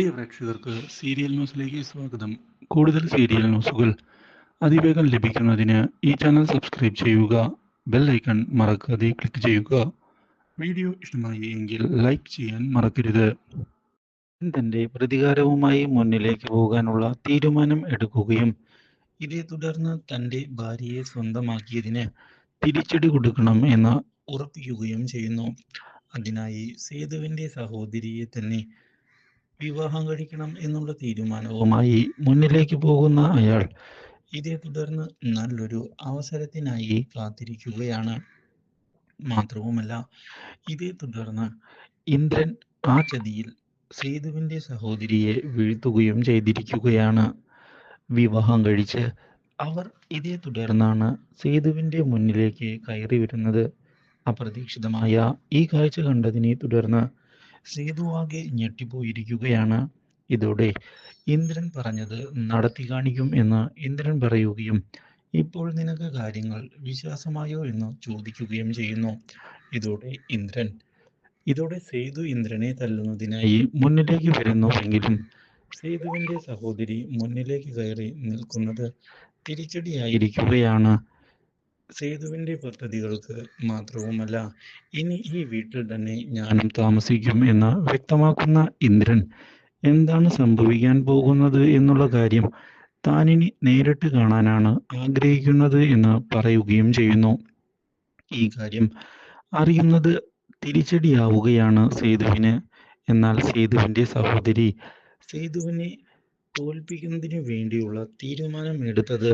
പ്രിയ പ്രേക്ഷകർക്ക് സീരിയൽ ന്യൂസിലേക്ക് സ്വാഗതം. കൂടുതൽ സീരിയൽ ന്യൂസുകൾ അതിവേഗം ലഭിക്കുന്നതിന് ഈ ചാനൽ സബ്സ്ക്രൈബ് ചെയ്യുക ബെൽ ഐക്കൺ മറക്കാതെ ക്ലിക്ക് ചെയ്യുക. വീഡിയോ ഇഷ്ടമായി എങ്കിൽ ലൈക്ക് ചെയ്യാൻ മറക്കരുത്. തന്റെ പ്രതികാരവുമായി മുന്നിലേക്ക് പോകാനുള്ള തീരുമാനം എടുക്കുകയും ഇതേ തുടർന്ന് തന്റെ ഭാര്യയെ സ്വന്തമാക്കിയതിന് തിരിച്ചടി കൊടുക്കണം എന്ന് ഉറപ്പിക്കുകയും ചെയ്യുന്നു. അതിനായി സേതുവിന്റെ സഹോദരിയെ തന്നെ വിവാഹം കഴിക്കണം എന്നുള്ള തീരുമാനവുമായി മുന്നിലേക്ക് പോകുന്ന അയാൾ ഇതേ തുടർന്ന് നല്ലൊരു അവസരത്തിനായി കാത്തിരിക്കുകയാണ്. മാത്രവുമല്ല ഇതേ തുടർന്ന് ഇന്ദ്രൻ ആ ചതിയിൽ സേതുവിന്റെ സഹോദരിയെ വീഴ്ത്തുകയും ചെയ്തിരിക്കുകയാണ്. വിവാഹം കഴിച്ച് അവർ ഇതേ തുടർന്നാണ് സേതുവിന്റെ മുന്നിലേക്ക് കയറി വരുന്നത്. അപ്രതീക്ഷിതമായ ഈ കാഴ്ച കണ്ടതിനെ തുടർന്ന് സേതു ആകെ ഞെട്ടിപ്പോയിരിക്കുകയാണ്. ഇതോടെ ഇന്ദ്രൻ പറഞ്ഞത് നടത്തി കാണിക്കും എന്ന് ഇന്ദ്രൻ പറയുകയും ഇപ്പോൾ നിനക്ക് കാര്യങ്ങൾ വിശ്വാസമായോ എന്ന് ചോദിക്കുകയും ചെയ്യുന്നു. ഇതോടെ ഇന്ദ്രൻ ഇതോടെ സേതു ഇന്ദ്രനെ തല്ലുന്നതിനായി മുന്നിലേക്ക് വരുന്നുവെങ്കിലും സേതുവിന്റെ സഹോദരി മുന്നിലേക്ക് കയറി നിൽക്കുന്നത് തിരിച്ചടിയായിരിക്കുകയാണ്. സേതുവിന്റെ പദ്ധതികൾക്ക് മാത്രവുമല്ല ഇനി ഈ വീട്ടിൽ തന്നെ ഞാനും താമസിക്കും എന്ന് വ്യക്തമാക്കുന്ന ഇന്ദ്രൻ എന്താണ് സംഭവിക്കാൻ പോകുന്നത് എന്നുള്ള കാര്യം താനിനി നേരിട്ട് കാണാനാണ് ആഗ്രഹിക്കുന്നത് എന്ന് പറയുകയും ചെയ്യുന്നു. ഈ കാര്യം അറിയുന്നത് തിരിച്ചടിയാവുകയാണ് സേതുവിന്. എന്നാൽ സേതുവിന്റെ സഹോദരി സേതുവിനെ തോൽപ്പിക്കുന്നതിന് വേണ്ടിയുള്ള തീരുമാനം എടുത്തത്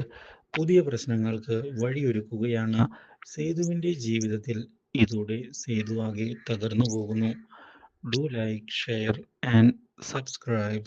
പുതിയ പ്രശ്നങ്ങൾക്ക് വഴിയൊരുക്കുകയാണ് സേതുവിന്റെ ജീവിതത്തിൽ. ഇതോടെ സേതു ആകെ തകർന്നു പോകുന്നു do like share and subscribe.